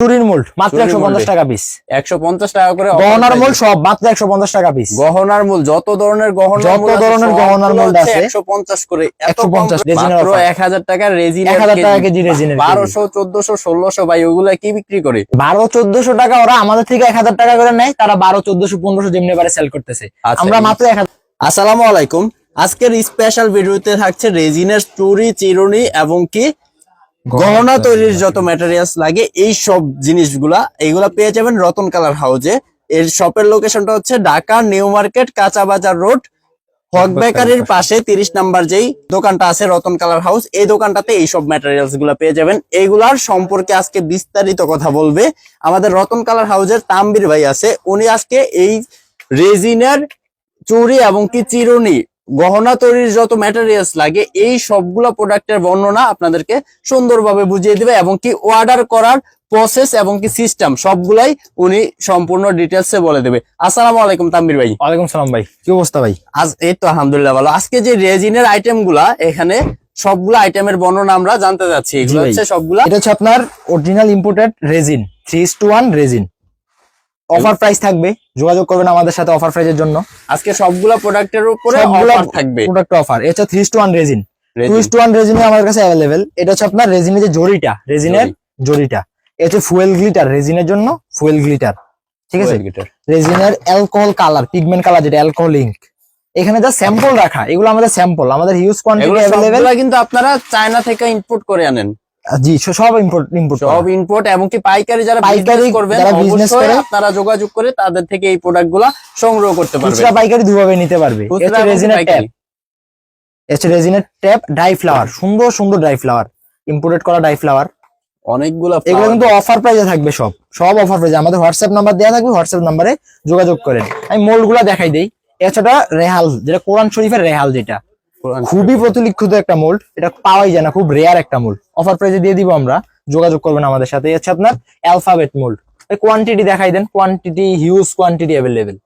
চুরির মোল্ড মাত্র একশো পঞ্চাশ টাকা পিস একশো পঞ্চাশ টাকা করে গহনার price সব মাত্র একশো পঞ্চাশ টাকা পিস গহনার মূল যত ধরনের গহনার যত ধরনের গহনার mold আছে, একশো পঞ্চাশ করে এত 150 মাত্র এক হাজার টাকা রেজিন এক হাজার টাকা কেজি রেজিনের বারোশো চোদ্দশো ষোলোশো ভাই ওগুলা কি বিক্রি করে? বারো চোদ্দশো টাকা ওরা আমাদের থেকে এক হাজার টাকা করে নেয় তারা বারো চোদ্দশো পনেরোশো যেমনি বারে সেল করতেছে। আচ্ছা, আমরা মাত্র এক হাজার আসসালামু আলাইকুম। আজকের স্পেশাল ভিডিওতে থাকছে রেজিনের চুরি চিরুনি এবং কি? গহনা তৈরির যত ম্যাটেরিয়ালস লাগে এই সব জিনিসগুলা এইগুলা পেয়ে যাবেন রতন কালার হাউজে। এর শপের লোকেশনটা হচ্ছে ঢাকা নিউ মার্কেট কাঁচা বাজার রোড হক বেকারির পাশে তিরিশ নাম্বার যেই দোকানটা আছে রতন কালার হাউস এই দোকানটাতে এই সব ম্যাটেরিয়ালসগুলা পেয়ে যাবেন। এইগুলার সম্পর্কে আজকে বিস্তারিত কথা বলবে। আমাদের রতন কালার হাউসের তাম্বির ভাই আছে উনি আজকে এই রেজিনের চুড়ি এবং কি চিরুনি গহনা তৈরির যত ম্যাটেরিয়ালস লাগে এই সবগুলো প্রোডাক্টের বর্ণনা আপনাদেরকে সুন্দরভাবে বুঝিয়ে দিবে এবং কি অর্ডার করার প্রসেস এবং কি সিস্টেম সবগুলাই উনি সম্পূর্ণ ডিটেলসে বলে দেবে। আসসালামু আলাইকুম তাম্বির ভাই। ওয়ালাইকুম সালাম ভাই। কি অবস্থা ভাই? আজ এই তো আলহামদুলিল্লাহ ভালো। আজকে যে রেজিনের আইটেমগুলা এখানে সবগুলো আইটেমের বর্ণনা আমরা জানতে যাচ্ছি। এগুলো হচ্ছে সবগুলা এটা হচ্ছে আপনার original imported resin three resin offer price থাকবে। যোগাযোগ করবেন আমাদের সাথে অফার প্রাইসের জন্য। আজকে সবগুলো প্রোডাক্টের উপরে অফার থাকবে। প্রোডাক্ট অফার এটা হচ্ছে three two one resin two resin। Two one রেজিনে আমাদের কাছে অ্যাভেলেবেল এটা হচ্ছে আপনার রেজিনের যে জড়িটা রেজিনের জড়িটা এটা হচ্ছে ফুয়েল গ্লিটার রেজিনের জন্য ফুয়েল গ্লিটার ঠিক আছে? রেজিনের অ্যালকোহল কালার পিগমেন্ট কালার যেটা অ্যালকোহল ইঙ্ক এখানে যা স্যাম্পল রাখা এগুলো আমাদের স্যাম্পল আমাদের হিউজ কোয়ান্টিটি সবগুলা কিন্তু আপনারা চায়না থেকে ইম্পোর্ট করে আনেন। জি সব ইম্পোর্ট ইম্পোর্ট সব ইম্পোর্ট এবং কি পাইকারি যারা পাইকারি করবেন অবশ্যই করে, আপনারা যোগাযোগ করে তাদের থেকে এই প্রোডাক্টগুলা সংগ্রহ করতে পারবেন। খুচরা পাইকারি দুভাবে নিতে পারবে। এটা রেজিনের ট্যাপ এটা রেজিনের ট্যাপ ডাই ফ্লাওয়ার সুন্দর সুন্দর ডাই ফ্লাওয়ার ইম্পোর্টেড করা ডাই ফ্লাওয়ার অনেকগুলা এগুলো কিন্তু অফার প্রাইসে থাকবে সব। সব অফার প্রাইসে আমাদের হোয়াটসঅ্যাপ নাম্বার দেওয়া থাকবে হোয়াটসঅ্যাপ নাম্বারে যোগাযোগ করেন। আমি মোল্ডগুলা দেখাই দেই। এছাড়া রেহাল যেটা কোরআন শরীফের রেহাল যেটা। খুবই প্রতিলিক্ষিত একটা মোল্ড এটা পাওয়াই যায় না খুব রেয়ার একটা মোল্ড অফার প্রাইজে দিয়ে দিব আমরা যোগাযোগ করবেন আমাদের সাথে। হচ্ছে আপনার অ্যালফাবেট মোল্ড কোয়ান্টিটি দেখাই then quantity huge quantity available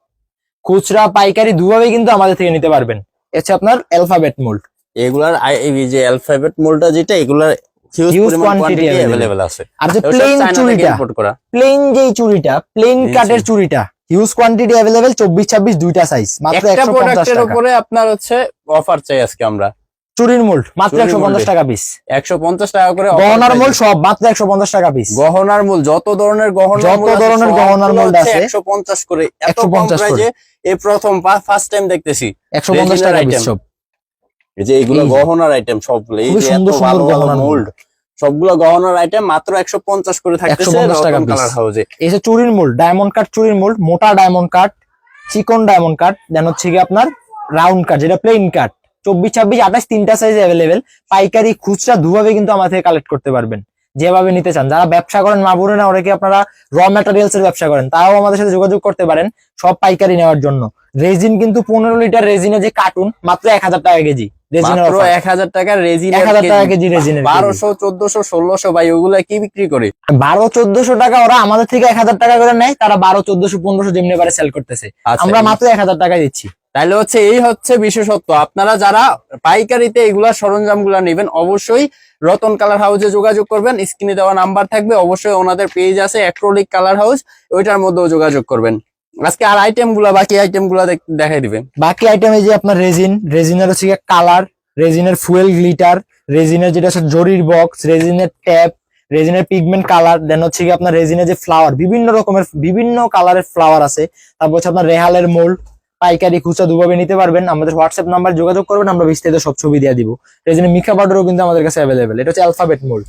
খুচরা পাইকারি দুভাবেই কিন্তু আমাদের থেকে নিতে পারবেন। হচ্ছে আপনার অ্যালফাবেট মোল্ড এগুলার এই যে অ্যালফাবেট মোল্ডটা যেটা এগুলার হিউজ কোয়ান্টিটি অ্যাভেলেবেল আছে। আর যে প্লেন চুরিটা প্লেন যেই চুরিটা প্লেন কাটের চুরিটা হিউজ কোয়ান্টিটি অ্যাভেলেবেল চব্বিশ ছাব্বিশ দুইটা সাইজ মাত্র একটা একশো পঞ্চাশ প্রোডাক্টের টাকা। উপরে আপনার হচ্ছে অফার চাই আজকে আমরা। চুরির মোল্ড মাত্র চুরির একশো পঞ্চাশ mold-এ। টাকা পিস 150 টাকা করে গহনার। মোল্ড সব মাত্র একশো পঞ্চাশ টাকা পিস গহনার মূল যত ধরনের গহনার যত ধরনের গহনার হচ্ছে আছে, 150 করে। এত 150 কম করে। প্রাইজে এই প্রথম ফার্স্ট টাইম দেখতেছি। একশো পঞ্চাশ Resin-এর টাকা পিস সব। এই যে এইগুলো গহনার আইটেম সবগুলো এই যে এত ভালো গহনার মোল্ড সবগুলো গহনার আইটেম মাত্র 150 করে থাকতেছে 150 টাকা কালার হাউসে এই চুরির মোল্ড ডায়মন্ড কাট চুরির মোল্ড মোটা ডায়মন্ড কাট চিকন ডায়মন্ড কাট দেন হচ্ছে কি আপনার রাউন্ড কাট যেটা প্লেন কাট চব্বিশ ছাব্বিশ আঠাশ তিনটা সাইজ অ্যাভেলেবেল পাইকারি খুচরা দুভাবে কিন্তু আমার থেকে কালেক্ট করতে পারবেন যেভাবে নিতে চান। যারা ব্যবসা করেন মা বোনেরা না ওরা কি আপনারা র ম্যাটেরিয়ালস এর ব্যবসা করেন তাও আমাদের সাথে যোগাযোগ করতে পারেন সব পাইকারি নেওয়ার জন্য। রেজিন কিন্তু পনেরো লিটার রেজিনের যে কার্টুন মাত্র এক হাজার টাকা কেজি। মাত্র 1000 টাকা কেজি রেজিনের কেজি। 1200 1400 1600 ভাই ওগুলা কি বিক্রি করে বারো চোদ্দশো টাকা ওরা আমাদের থেকে এক হাজার টাকা করে নেয় তারা যেমনি পারে সেল করতেছে আচ্ছা, আমরা মাত্র এক হাজার টাকা দিচ্ছি তাহলে হচ্ছে এই হচ্ছে বিশেষত্ব আপনারা যারা পাইকারিতে এগুলা সরঞ্জামগুলা নেবেন অবশ্যই রতন কালার হাউসে যোগাযোগ করবেন স্ক্রিনে দেওয়া নাম্বার থাকবে অবশ্যই ওনাদের পেজ আছে অ্যাক্রোলিক কালার হাউস ওইটার মধ্যেও যোগাযোগ করবেন আজকে আর আইটেমগুলা বাকি আইটেমগুলা দেখাই দিবে বাকি আইটেম এই যে আপনার রেজিন রেজিনের হচ্ছে কালার রেজিনের ফুয়েল গ্লিটার রেজিনের যেটা হচ্ছে জরির বক্স রেজিনের ট্যাপ রেজিনের পিগমেন্ট কালার দেন হচ্ছে কি আপনার রেজিনের যে ফ্লাওয়ার বিভিন্ন রকমের বিভিন্ন কালারের ফ্লাওয়ার আছে। তারপর হচ্ছে আপনার রেহালের মোল্ড পাইকারি খুচরা দুভাবে নিতে পারবেন। আমাদের হোয়াটসঅ্যাপ নাম্বার যোগাযোগ করবেন আমরা বিস্তারিত সব ছবি দিয়ে দিব। রেজিনের মিকা পাউডারও কিন্তু আমাদের কাছে অ্যাভেলেবেল এটা হচ্ছে অ্যালফাবেট মোল্ড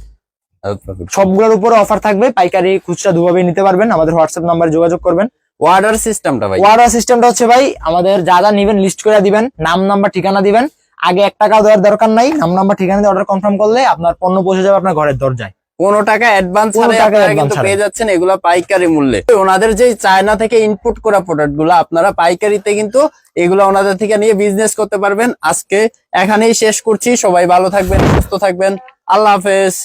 সবগুলোর উপরে অফার থাকবে পাইকারি খুচরা দুভাবে নিতে পারবেন। আমাদের হোয়াটসঅ্যাপ নাম্বার যোগাযোগ করবেন। অর্ডার সিস্টেমটা ভাই। অর্ডার সিস্টেমটা হচ্ছে ভাই আমাদের যা যা নিবেন লিস্ট করে দিবেন নাম নাম্বার ঠিকানা দিবেন। আগে এক টাকা দেওয়ার দরকার নাই নাম নাম্বার ঠিকানা দিয়ে অর্ডার কনফার্ম করলে আপনার পণ্য পৌঁছে যাবে আপনার ঘরের দরজায়। কোনো টাকা অ্যাডভান্স কিন্তু পেয়ে যাচ্ছেন এগুলা পাইকারি মূল্যে। ওনাদের যে চায়না থেকে ইনপুট করা প্রোডাক্টগুলো আপনারা পাইকারিতে কিন্তু এগুলো ওনাদের থেকে নিয়ে বিজনেস করতে পারবেন। আজকে এখানেই শেষ করছি। সবাই ভালো থাকবেন সুস্থ থাকবেন। আল্লাহ হাফেজ।